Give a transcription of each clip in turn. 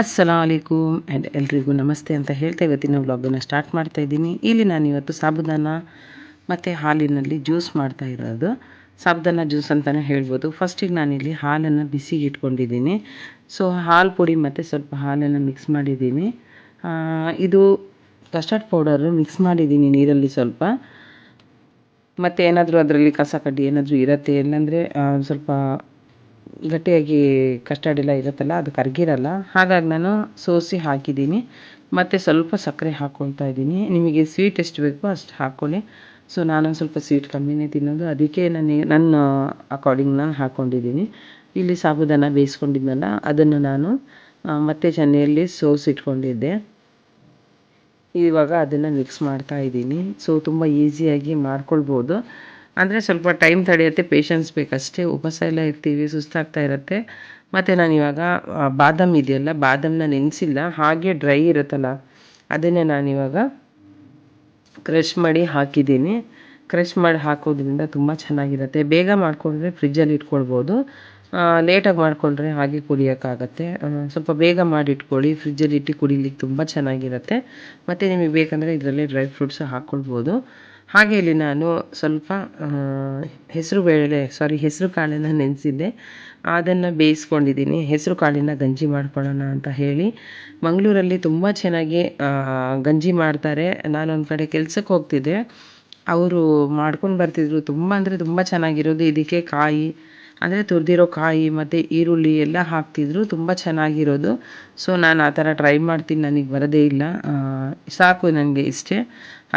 ಅಸ್ಸಲಾಮಲೈಕುಮ್ and ಎಲ್ರಿಗೂ ನಮಸ್ತೆ ಅಂತ ಹೇಳ್ತಾ ಇವತ್ತಿನ ವ್ಲಾಗನ್ನು ಸ್ಟಾರ್ಟ್ ಮಾಡ್ತಾ ಇದ್ದೀನಿ. ಇಲ್ಲಿ ನಾನು ಇವತ್ತು ಸಾಬುದಾನ ಮತ್ತು ಹಾಲಿನಲ್ಲಿ ಜ್ಯೂಸ್ ಮಾಡ್ತಾ ಇರೋದು. ಸಾಬುದಾನ ಜ್ಯೂಸ್ ಅಂತಲೇ ಹೇಳ್ಬೋದು. ಫಸ್ಟಿಗೆ ನಾನಿಲ್ಲಿ ಹಾಲನ್ನು ಬಿಸಿಗೆ ಇಟ್ಕೊಂಡಿದ್ದೀನಿ. ಸೊ ಹಾಲು ಪುಡಿ ಮತ್ತು ಸ್ವಲ್ಪ ಹಾಲನ್ನು ಮಿಕ್ಸ್ ಮಾಡಿದ್ದೀನಿ. ಇದು ಕಸ್ಟರ್ಡ್ ಪೌಡರು ಮಿಕ್ಸ್ ಮಾಡಿದ್ದೀನಿ ನೀರಲ್ಲಿ ಸ್ವಲ್ಪ. ಮತ್ತು ಏನಾದರೂ ಅದರಲ್ಲಿ ಕಸ ಕಡ್ಡಿ ಏನಾದರೂ ಇರುತ್ತೆ, ಇಲ್ಲಾಂದರೆ ಸ್ವಲ್ಪ ಗಟ್ಟಿಯಾಗಿ ಕಸ್ಟರ್ಡ್ ಎಲ್ಲ ಇರುತ್ತಲ್ಲ, ಅದು ಕರಗಿರಲ್ಲ. ಹಾಗಾಗಿ ನಾನು ಸೋಸಿ ಹಾಕಿದ್ದೀನಿ. ಮತ್ತು ಸ್ವಲ್ಪ ಸಕ್ಕರೆ ಹಾಕ್ಕೊಳ್ತಾ ಇದ್ದೀನಿ. ನಿಮಗೆ ಸ್ವೀಟ್ ಎಷ್ಟು ಬೇಕೋ ಅಷ್ಟು ಹಾಕ್ಕೊಳ್ಳಿ ಸೊ ನಾನೊಂದು ಸ್ವಲ್ಪ ಸ್ವೀಟ್ ಕಮ್ಮಿನೇ ತಿನ್ನೋದು. ಅದಕ್ಕೆ ನನಗೆ ನನ್ನ ಅಕಾರ್ಡಿಂಗ್ ನಾನು ಹಾಕ್ಕೊಂಡಿದ್ದೀನಿ ಇಲ್ಲಿ ಸಾಬುದಾನ ಬೇಯಿಸ್ಕೊಂಡಿದ್ನಲ್ಲ, ಅದನ್ನು ನಾನು ಮತ್ತೆ ಚೆನ್ನೆಯಲ್ಲಿ ಸೋಸಿಟ್ಕೊಂಡಿದ್ದೆ ಇವಾಗ ಅದನ್ನು ಮಿಕ್ಸ್ ಮಾಡ್ತಾ ಇದ್ದೀನಿ. ಸೊ ತುಂಬ ಈಸಿಯಾಗಿ ಮಾಡ್ಕೊಳ್ಬೋದು. ಅಂದರೆ ಸ್ವಲ್ಪ ಟೈಮ್ ತಡೆಯುತ್ತೆ ಪೇಷನ್ಸ್ ಬೇಕಷ್ಟೇ. ಉಪವಾಸ ಎಲ್ಲ ಇರ್ತೀವಿ, ಸುಸ್ತಾಗ್ತಾ ಇರುತ್ತೆ. ಮತ್ತು ನಾನು ಇವಾಗ ಬಾದಾಮಿ ಇದೆಯಲ್ಲ ಬಾದಾಮನ್ನ ನೆನೆಸಿಲ್ಲ. ಹಾಗೆ ಡ್ರೈ ಇರುತ್ತಲ್ಲ, ಅದನ್ನೇ ನಾನಿವಾಗ ಕ್ರಷ್ ಮಾಡಿ ಹಾಕಿದ್ದೀನಿ. ಕ್ರಷ್ ಮಾಡಿ ಹಾಕೋದ್ರಿಂದ ತುಂಬ ಚೆನ್ನಾಗಿರುತ್ತೆ. ಬೇಗ ಮಾಡಿಕೊಂಡ್ರೆ ಫ್ರಿಜ್ಜಲ್ಲಿ ಇಟ್ಕೊಳ್ಬೋದು. ಲೇಟಾಗಿ ಮಾಡಿಕೊಂಡ್ರೆ ಹಾಗೆ ಕುಡಿಯೋಕ್ಕಾಗತ್ತೆ. ಸ್ವಲ್ಪ ಬೇಗ ಮಾಡಿ ಇಟ್ಕೊಳ್ಳಿ ಫ್ರಿಜ್ಜಲ್ಲಿ ಇಟ್ಟು ಕುಡಿಲಿಕ್ಕೆ ತುಂಬ ಚೆನ್ನಾಗಿರುತ್ತೆ. ಮತ್ತು ನಿಮಗೆ ಬೇಕಂದರೆ ಇದರಲ್ಲಿ ಡ್ರೈ ಫ್ರೂಟ್ಸ್ ಹಾಕ್ಕೊಳ್ಬೋದು ಹಾಗೆ ಇಲ್ಲಿ ನಾನು ಸ್ವಲ್ಪ ಹೆಸರು ಬೇಳೆ ಸಾರಿ ಹೆಸರು ಕಾಳನ್ನ ನೆನೆಸಿದ್ದೆ. ಅದನ್ನು ಬೇಯಿಸ್ಕೊಂಡಿದ್ದೀನಿ. ಹೆಸರು ಕಾಳಿನ ಗಂಜಿ ಮಾಡ್ಕೊಳ್ಳೋಣ ಅಂತ ಹೇಳಿ. ಮಂಗಳೂರಲ್ಲಿ ತುಂಬ ಚೆನ್ನಾಗಿ ಗಂಜಿ ಮಾಡ್ತಾರೆ. ನಾನೊಂದು ಕಡೆ ಕೆಲ್ಸಕ್ಕೆ ಹೋಗ್ತಿದ್ದೆ. ಅವರು ಮಾಡ್ಕೊಂಡು ಬರ್ತಿದ್ರು. ತುಂಬ ಅಂದರೆ ತುಂಬ ಚೆನ್ನಾಗಿರೋದು. ಇದಕ್ಕೆ ಕಾಯಿ ಅಂದರೆ ತುರಿದಿರೋ ಕಾಯಿ ಮತ್ತು ಈರುಳ್ಳಿ ಎಲ್ಲ ಹಾಕ್ತಿದ್ರು, ತುಂಬ ಚೆನ್ನಾಗಿರೋದು. ಸೊ ನಾನು ಆ ಥರ ಟ್ರೈ ಮಾಡ್ತೀನಿ, ನನಗೆ ಬರೋದೇ ಇಲ್ಲ. ಸಾಕು ನನಗೆ ಇಷ್ಟೇ.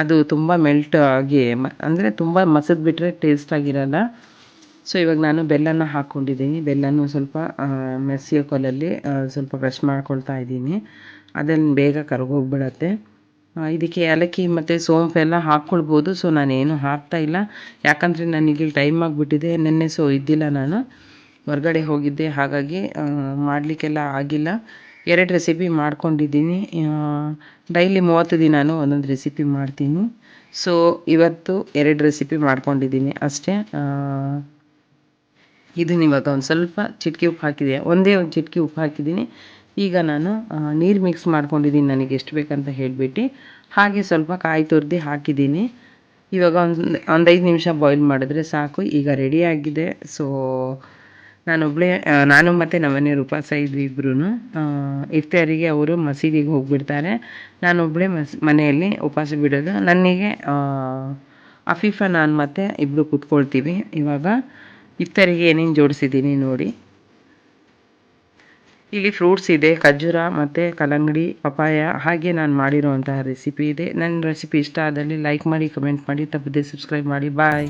ಅದು ತುಂಬ ಮೆಲ್ಟ್ ಆಗಿ ಅಂದರೆ ತುಂಬ ಮಸದು ಬಿಟ್ಟರೆ ಟೇಸ್ಟಾಗಿರಲ್ಲ ಸೊ ಇವಾಗ ನಾನು ಬೆಲ್ಲನ ಹಾಕ್ಕೊಂಡಿದ್ದೀನಿ ಬೆಲ್ಲನೂ ಸ್ವಲ್ಪ ಮೆಸ್ಸಿಯ ಕೊಲಲ್ಲಿ ಸ್ವಲ್ಪ ಕ್ರಷ್ ಮಾಡ್ಕೊಳ್ತಾ ಇದ್ದೀನಿ. ಅದನ್ನು ಬೇಗ ಕರ್ಗೋಗ್ಬಿಡತ್ತೆ. ಇದಕ್ಕೆ ಏಲಕ್ಕಿ ಮತ್ತು ಸೋಂಪು ಎಲ್ಲ ಹಾಕ್ಕೊಳ್ಬೋದು ಸೊ ನಾನೇನು ಹಾಕ್ತಾ ಇಲ್ಲ. ಯಾಕಂದರೆ ನನಗೆ ಟೈಮ್ ಆಗಿಬಿಟ್ಟಿದೆ. ನೆನ್ನೆ ಸೊ ಇದ್ದಿಲ್ಲ ನಾನು. ಹೊರಗಡೆ ಹೋಗಿದ್ದೆ. ಹಾಗಾಗಿ ಮಾಡಲಿಕ್ಕೆಲ್ಲ ಆಗಿಲ್ಲ. ಎರಡು ರೆಸಿಪಿ ಮಾಡ್ಕೊಂಡಿದ್ದೀನಿ. ಡೈಲಿ ಮೂವತ್ತು ದಿನಾನು ಒಂದೊಂದು ರೆಸಿಪಿ ಮಾಡ್ತೀನಿ. ಸೊ ಇವತ್ತು ಎರಡು ರೆಸಿಪಿ ಮಾಡ್ಕೊಂಡಿದ್ದೀನಿ ಅಷ್ಟೇ. ಇದನ್ನ ಇವಾಗ ಒಂದು ಸ್ವಲ್ಪ ಚಿಟಿಕೆ ಉಪ್ಪು ಹಾಕಿದೆ. ಒಂದೇ ಒಂದು ಚಿಟಿಕೆ ಉಪ್ಪು ಹಾಕಿದ್ದೀನಿ. ಈಗ ನಾನು ನೀರು ಮಿಕ್ಸ್ ಮಾಡ್ಕೊಂಡಿದ್ದೀನಿ ನನಗೆ ಎಷ್ಟು ಬೇಕಂತ ಹೇಳಿಬಿಟ್ಟು. ಹಾಗೆ ಸ್ವಲ್ಪ ಕಾಯಿ ತುರಿದು ಹಾಕಿದ್ದೀನಿ. ಇವಾಗ ಒಂದು ಒಂದು ಐದು ನಿಮಿಷ ಬಾಯ್ಲ್ ಮಾಡಿದ್ರೆ ಸಾಕು. ಈಗ ರೆಡಿ ಆಗಿದೆ. ಸೊ ನಾನೊಬ್ಬಳೇ ನಾನು ಮತ್ತು ನಮ್ಮನೆಯವ್ರು ಉಪವಾಸ ಇದ್ವಿ ಇಬ್ಬರೂ ಇಫ್ತಾರಿಗೆ ಅವರು ಮಸೀದಿಗೆ ಹೋಗಿಬಿಡ್ತಾರೆ. ನಾನೊಬ್ಬಳೇ ಮಸ್, ಮನೆಯಲ್ಲಿ ಉಪವಾಸ ಬಿಡೋದು. ನನಗೆ ಅಫೀಫಾ ನಾನು ಮತ್ತು ಇಬ್ಬರು ಕೂತ್ಕೊಳ್ತೀವಿ. ಇವಾಗ ಇಫ್ತಾರಿಗೆ ಏನೇನು ಜೋಡಿಸಿದ್ದೀನಿ ನೋಡಿ. ಇಲ್ಲಿ ಫ್ರೂಟ್ಸ್ ಇದೆ, ಖರ್ಜೂರ ಮತ್ತು ಕಲ್ಲಂಗಡಿ, ಪಪ್ಪಾಯ, ಹಾಗೆ ನಾನು ಮಾಡಿರೋವಂತಹ ರೆಸಿಪಿ ಇದೆ. ನನ್ನ ರೆಸಿಪಿ ಇಷ್ಟ ಆದಲ್ಲಿ ಲೈಕ್ ಮಾಡಿ ಕಮೆಂಟ್ ಮಾಡಿ, ತಪ್ಪದೆ ಸಬ್ಸ್ಕ್ರೈಬ್ ಮಾಡಿ. ಬಾಯ್